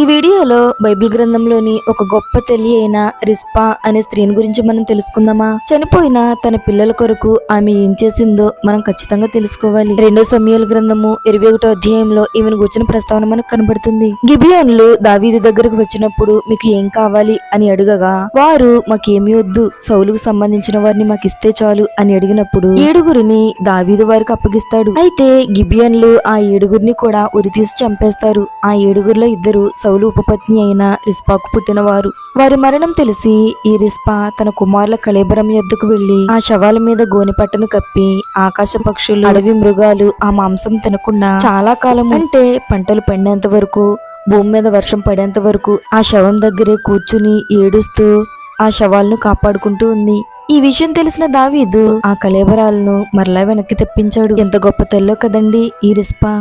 ఈ వీడియోలో బైబిల్ గ్రంథంలోని ఒక గొప్ప తల్లి అయిన రిస్పా అనే స్త్రీని గురించి మనం తెలుసుకుందామా? చనిపోయిన తన పిల్లల కొరకు ఆమె ఏం చేసిందో మనం ఖచ్చితంగా తెలుసుకోవాలి. రెండో సమయాల గ్రంథము ఇరవై ఒకటో అధ్యాయంలో ఈమెను కూర్చున్న ప్రస్తావన మనకు కనబడుతుంది. గిబియన్లు దావీది దగ్గరకు వచ్చినప్పుడు మీకు ఏం కావాలి? అని అడగగా వారు మాకేమీ వద్దు. సౌలుకు సంబంధించిన వారిని మాకు ఇస్తే చాలు అని అడిగినప్పుడు ఏడుగురిని దావీదు వారికి అప్పగిస్తాడు. అయితే గిబియన్లు ఆ ఏడుగురిని కూడా ఉరితీసి చంపేస్తారు. ఆ ఏడుగురిలో ఇద్దరు సౌలు ఉపపత్ని అయిన రిస్పాకు పుట్టినవారు. వారి మరణం తెలిసి ఈ రిస్పా తన కుమారుల కళేబరం యొద్దకు వెళ్ళి ఆ శవాల మీద గోనెపట్టను కప్పి ఆకాశ పక్షులు అడవి మృగాలు ఆ మాంసం తినకుండా చాలా కాలం అంటే పంటలు పండేంత వరకు భూమి మీద వర్షం పడేంత వరకు ఆ శవం దగ్గరే కూర్చుని ఏడుస్తూ ఆ శవాలను కాపాడుకుంటూ ఉంది. ఈ విషయం తెలిసిన దావీదు ఆ కళేబరాలను మరలా వెనక్కి తెప్పించాడు. ఎంత గొప్ప తెల్లో కదండి ఈ రిస్పా.